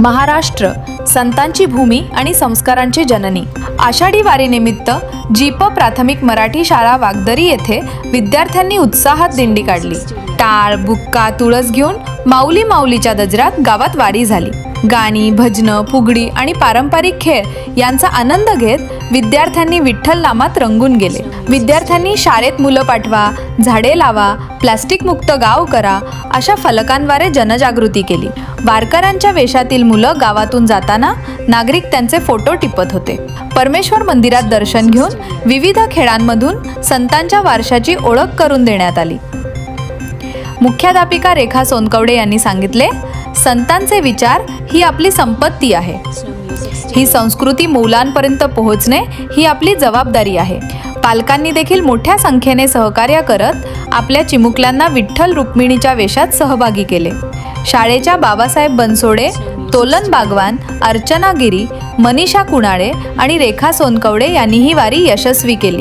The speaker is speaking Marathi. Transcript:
महाराष्ट्र संतांची भूमी आणि संस्कारांची जननी. आषाढी वारीनिमित्त जीप प्राथमिक मराठी शाळा वागदरी येथे विद्यार्थ्यांनी उत्साहात दिंडी काढली. टाळ बुक्का तुळस घेऊन माऊली माऊलीच्या दजरात गावात वारी झाली. गाणी भजनं फुगडी आणि पारंपरिक खेळ यांचा आनंद घेत विद्यार्थ्यांनी विठ्ठल नामात रंगून गेले. विद्यार्थ्यांनी शाळेत मुलं पाठवा झाडे लावा प्लास्टिक मुक्त गाव करा अशा फलकांद्वारे जनजागृती केली. वारकऱ्यांच्या वेशातील मुलं गावातून जाताना नागरिक त्यांचे फोटो टिपत होते. परमेश्वर मंदिरात दर्शन घेऊन विविध खेळांमधून संतांच्या वारशाची ओळख करून देण्यात आली. मुख्याध्यापिका रेखा सोनकवडे यांनी सांगितले संतांचे विचार ही आपली संपत्ती आहे. ही संस्कृती मुलांपर्यंत पोहोचणे ही आपली जबाबदारी आहे. पालकांनी देखील मोठ्या संख्येने सहकार्य करत आपल्या चिमुकल्यांना विठ्ठल रुक्मिणीच्या वेशात सहभागी केले. शाळेच्या बाबासाहेब बनसोडे तोलन बागवान अर्चना गिरी मनीषा कुणाळे आणि रेखा सोनकवडे यांनी ही वारी यशस्वी केली.